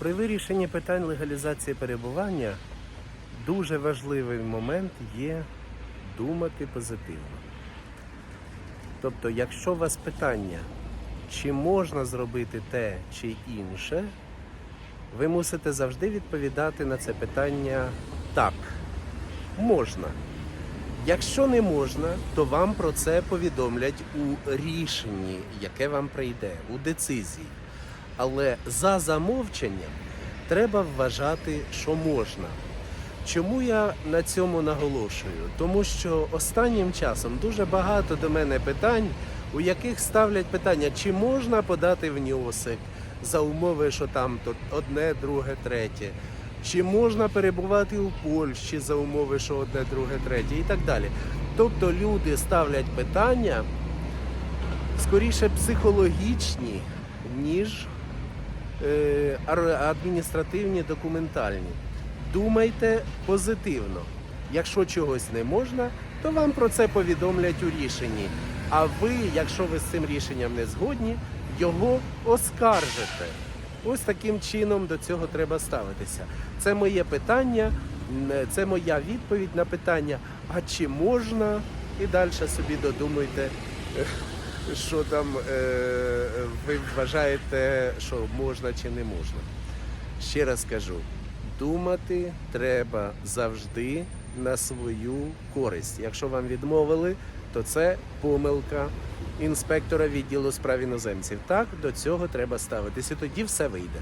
При вирішенні питань легалізації перебування дуже важливий момент є думати позитивно. Тобто, якщо у вас питання, чи можна зробити те чи інше, ви мусите завжди відповідати на це питання так, можна. Якщо не можна, то вам про це повідомлять у рішенні, яке вам прийде, у децизії. Але за замовченням треба вважати, що можна. Чому я на цьому наголошую? Тому що останнім часом дуже багато до мене питань, у яких ставлять питання, чи можна подати внесок за умови, що там то одне, друге, третє. Чи можна перебувати у Польщі за умови, що одне, друге, третє, і так далі. Тобто люди ставлять питання скоріше психологічні, ніж адміністративні, документальні. Думайте позитивно. Якщо чогось не можна, то вам про це повідомлять у рішенні. А ви, якщо ви з цим рішенням не згодні, його оскаржите. Ось таким чином до цього треба ставитися. Це моє питання, це моя відповідь на питання, а чи можна? І далі собі додумуйте, що там е, ви вважаєте, що можна чи не можна. Ще раз кажу, думати треба завжди на свою користь. Якщо вам відмовили, то це помилка інспектора відділу справ іноземців. Так, до цього треба ставитися, тоді все вийде.